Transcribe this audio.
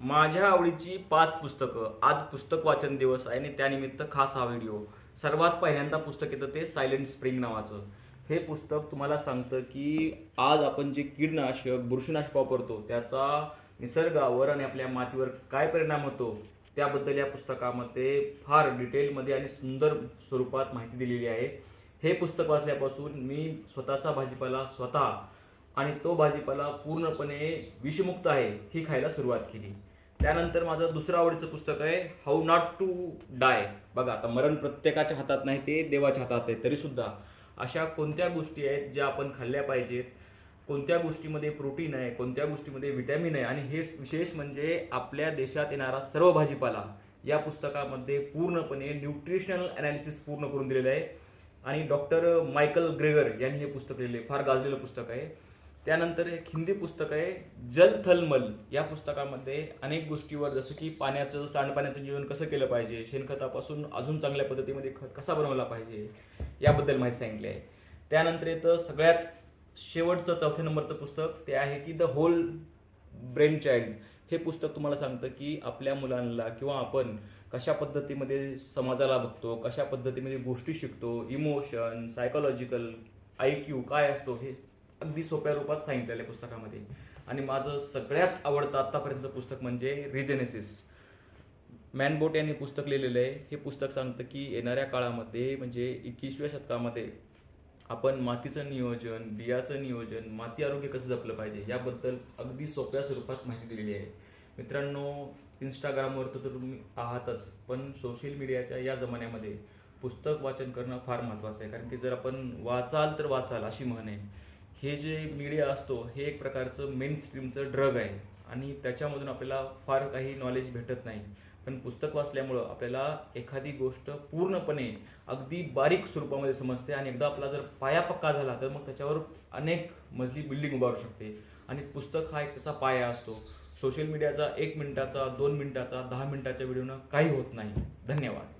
माझ्या आवडीची पाच पुस्तकं आज पुस्तक वाचन दिवस आहे आणि त्यानिमित्त खास हा व्हिडिओ. सर्वात पहिल्यांदा पुस्तक येतं ते सायलेंट स्प्रिंग नावाचं. हे पुस्तक तुम्हाला सांगतं की आज आपण जे कीडनाशक बुरशीनाशक वापरतो त्याचा निसर्गावर आणि आपल्या मातीवर काय परिणाम होतो त्याबद्दल या पुस्तकामध्ये फार डिटेलमध्ये आणि सुंदर स्वरूपात माहिती दिलेली आहे. हे पुस्तक वाचल्यापासून मी स्वतःचा भाजीपाला स्वतः आणि तो भाजीपाला पूर्णपणे विषमुक्त आहे ही खायला सुरुवात केली. त्यानंतर माझं दुसरं आवडीचं पुस्तक आहे हाऊ नॉट टू डाय बघा आता मरण प्रत्येकाच्या हातात नाही ते देवाच्या हातात आहे तरीसुद्धा अशा कोणत्या गोष्टी आहेत ज्या आपण खाल्ल्या पाहिजेत? कोणत्या गोष्टीमध्ये प्रोटीन आहे? कोणत्या गोष्टीमध्ये विटॅमिन आहे? आणि हे विशेष म्हणजे आपल्या देशात येणारा सर्व भाजीपाला या पुस्तकामध्ये पूर्णपणे न्यूट्रिशनल अनालिसिस पूर्ण करून दिलेलं आहे. आणि डॉक्टर मायकल ग्रेगर यांनी हे पुस्तक लिहिले फार गाजलेलं पुस्तक आहे. त्यानंतर एक हिंदी पुस्तक आहे जल थल मल. या पुस्तकामध्ये अनेक गोष्टीवर जसं की पाण्याचं सांडपाण्याचं जीवन कसं केलं पाहिजे शेणखतापासून अजून चांगल्या पद्धतीमध्ये खत कसा बनवला पाहिजे याबद्दल माहिती सांगितली आहे. त्यानंतर येतं सगळ्यात शेवटचं चौथ्या नंबरचं पुस्तक ते आहे की द होल ब्रेन चाइल्ड हे पुस्तक तुम्हाला सांगतं की आपल्या मुलांना किंवा आपण कशा पद्धतीमध्ये समाजाला बघतो कशा पद्धतीमध्ये गोष्टी शिकतो इमोशन सायकोलॉजिकल आय क्यू काय असतो हे अगदी सोप्या रूपात सांगितलेलं आहे पुस्तकामध्ये. आणि माझं सगळ्यात आवडतं आत्तापर्यंतचं पुस्तक म्हणजे रिजेनेसिस. मॅनबोट यांनी पुस्तक लिहिलेलं आहे. हे पुस्तक सांगतं की येणाऱ्या काळामध्ये म्हणजे एकवीसव्या शतकामध्ये आपण मातीचं नियोजन बियाचं नियोजन माती आरोग्य कसं जपलं पाहिजे याबद्दल अगदी सोप्या स्वरूपात माहिती दिलेली आहे. मित्रांनो इंस्टाग्रामवर तर तुम्ही आहातच पण सोशल मीडियाच्या या जमान्यामध्ये पुस्तक वाचन करणं फार महत्त्वाचं आहे. कारण की जर आपण वाचाल तर वाचाल अशी म्हण आहे. हे जे मीडिया असतो हे एक प्रकारचं मेन स्ट्रीमचं ड्रग आहे. आणि त्याच्यामधून आपल्याला फार काही नॉलेज भेटत नाही. पण पुस्तक वाचल्यामुळं आपल्याला एखादी गोष्ट पूर्णपणे अगदी बारीक स्वरूपामध्ये समजते आणि एकदा आपला जर पाया पक्का झाला तर मग त्याच्यावर अनेक मजली बिल्डिंग उभारू शकते. आणि पुस्तक हा एक त्याचा पाया असतो. सोशल मीडियाचा एक मिनिटाचा दोन मिनिटाचा दहा मिनिटाच्या व्हिडिओनं काही होत नाही. धन्यवाद.